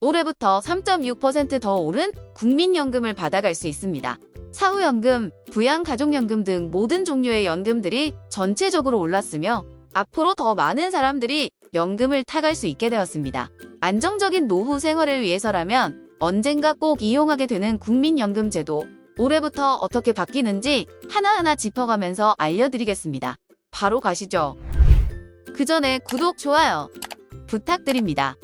올해부터 3.6%더 오른 국민연금을 받아갈 수 있습니다. 사후연금, 부양가족연금 등 모든 종류의 연금들이 전체적으로 올랐으며 앞으로 더 많은 사람들이 연금을 타갈 수 있게 되었습니다. 안정적인 노후 생활을 위해서라면 언젠가 꼭 이용하게 되는 국민연금 제도 올해부터 어떻게 바뀌는지 하나하나 짚어가면서 알려드리겠습니다. 바로 가시죠. 그 전에 구독, 좋아요 부탁드립니다.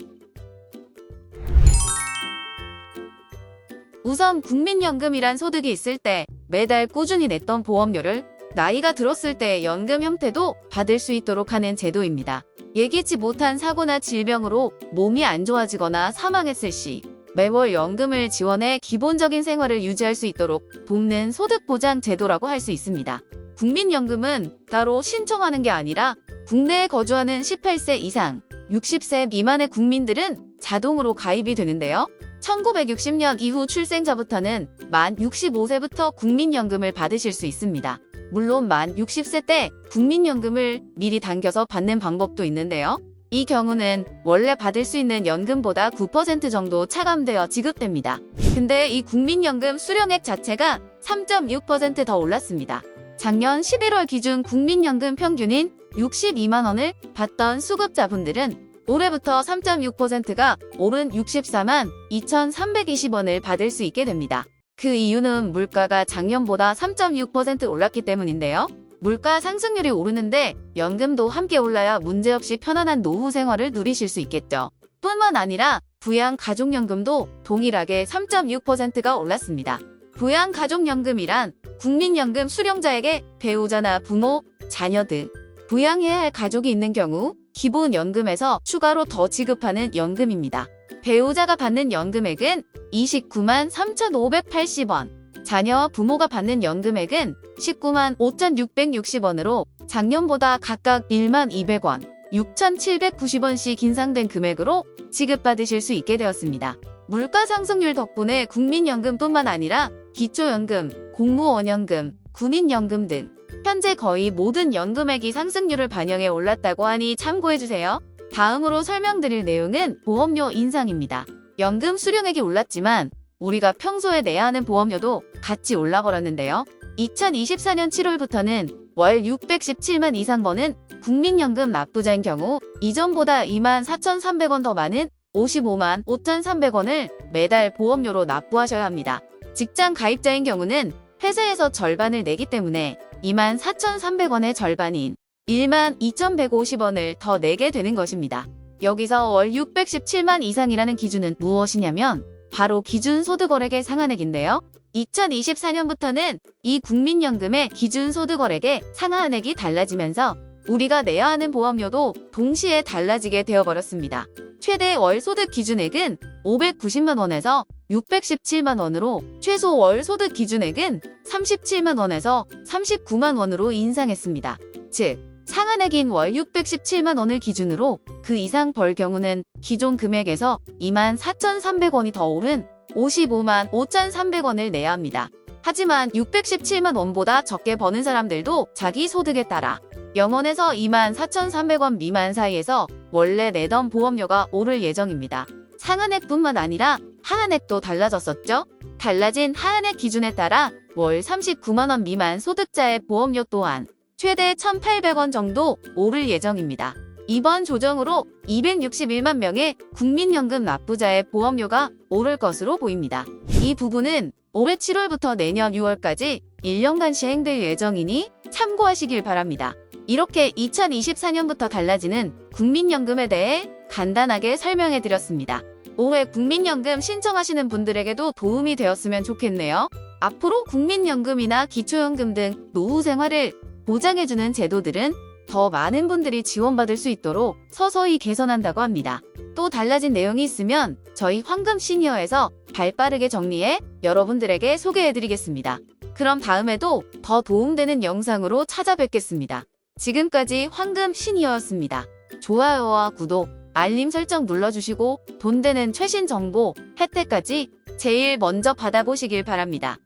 우선 국민연금이란 소득이 있을 때 매달 꾸준히 냈던 보험료를 나이가 들었을 때 연금 형태도 받을 수 있도록 하는 제도입니다. 예기치 못한 사고나 질병으로 몸이 안 좋아지거나 사망했을 시 매월 연금을 지원해 기본적인 생활을 유지할 수 있도록 돕는 소득보장 제도라고 할 수 있습니다. 국민연금은 따로 신청하는 게 아니라 국내에 거주하는 18세 이상, 60세 미만의 국민들은 자동으로 가입이 되는데요. 1960년 이후 출생자부터는 만 65세부터 국민연금을 받으실 수 있습니다. 물론 만 60세 때 국민연금을 미리 당겨서 받는 방법도 있는데요. 이 경우는 원래 받을 수 있는 연금보다 9% 정도 차감되어 지급됩니다. 근데 이 국민연금 수령액 자체가 3.6%더 올랐습니다. 작년 11월 기준 국민연금 평균인 62만 원을 받던 수급자분들은 올해부터 3.6%가 오른 64만 2,320원을 받을 수 있게 됩니다. 그 이유는 물가가 작년보다 3.6% 올랐기 때문인데요. 물가 상승률이 오르는데 연금도 함께 올라야 문제없이 편안한 노후 생활을 누리실 수 있겠죠. 뿐만 아니라 부양가족연금도 동일하게 3.6%가 올랐습니다. 부양가족연금이란 국민연금 수령자에게 배우자나 부모, 자녀 등 부양해야 할 가족이 있는 경우 기본 연금에서 추가로 더 지급하는 연금입니다. 배우자가 받는 연금액은 29만 3,580원, 자녀와 부모가 받는 연금액은 19만 5,660원으로 작년보다 각각 1만 200원, 6,790원씩 인상된 금액으로 지급받으실 수 있게 되었습니다. 물가 상승률 덕분에 국민연금뿐만 아니라 기초연금, 공무원연금, 군인연금 등 현재 거의 모든 연금액이 상승률을 반영해 올랐다고 하니 참고해주세요. 다음으로 설명드릴 내용은 보험료 인상입니다. 연금 수령액이 올랐지만 우리가 평소에 내야 하는 보험료도 같이 올라버렸는데요. 2024년 7월부터는 월 617만 이상 버는 국민연금 납부자인 경우 이전보다 2만 4,300원 더 많은 55만 5,300원을 매달 보험료로 납부하셔야 합니다. 직장 가입자인 경우는 회사에서 절반을 내기 때문에 2만 4,300원의 절반인 1만 2,150원을 더 내게 되는 것입니다. 여기서 월 617만 이상이라는 기준은 무엇이냐면 바로 기준 소득월액의 상한액인데요. 2024년부터는 이 국민연금의 기준 소득월액의 상한액이 달라지면서 우리가 내야 하는 보험료도 동시에 달라지게 되어버렸습니다. 최대 월 소득 기준액은 590만 원에서 617만 원으로 최소 월 소득 기준액은 37만 원에서 39만 원으로 인상했습니다. 즉, 상한액인 월 617만 원을 기준으로 그 이상 벌 경우는 기존 금액에서 2만 4,300원이 더 오른 55만 5,300원을 내야 합니다. 하지만 617만 원보다 적게 버는 사람들도 자기 소득에 따라 0원에서 2만 4,300원 미만 사이에서 원래 내던 보험료가 오를 예정입니다. 상한액뿐만 아니라 하한액도 달라졌었죠? 달라진 하한액 기준에 따라 월 39만원 미만 소득자의 보험료 또한 최대 1,800원 정도 오를 예정입니다. 이번 조정으로 261만 명의 국민연금 납부자의 보험료가 오를 것으로 보입니다. 이 부분은 올해 7월부터 내년 6월까지 1년간 시행될 예정이니 참고하시길 바랍니다. 이렇게 2024년부터 달라지는 국민연금에 대해 간단하게 설명해 드렸습니다. 올해 국민연금 신청하시는 분들에게도 도움이 되었으면 좋겠네요. 앞으로 국민연금이나 기초연금 등 노후 생활을 보장해주는 제도들은 더 많은 분들이 지원받을 수 있도록 서서히 개선한다고 합니다. 또 달라진 내용이 있으면 저희 황금 시니어에서 발 빠르게 정리해 여러분들에게 소개해드리겠습니다. 그럼 다음에도 더 도움되는 영상으로 찾아뵙겠습니다. 지금까지 황금 시니어였습니다. 좋아요와 구독, 알림 설정 눌러주시고 돈 되는 최신 정보, 혜택까지 제일 먼저 받아보시길 바랍니다.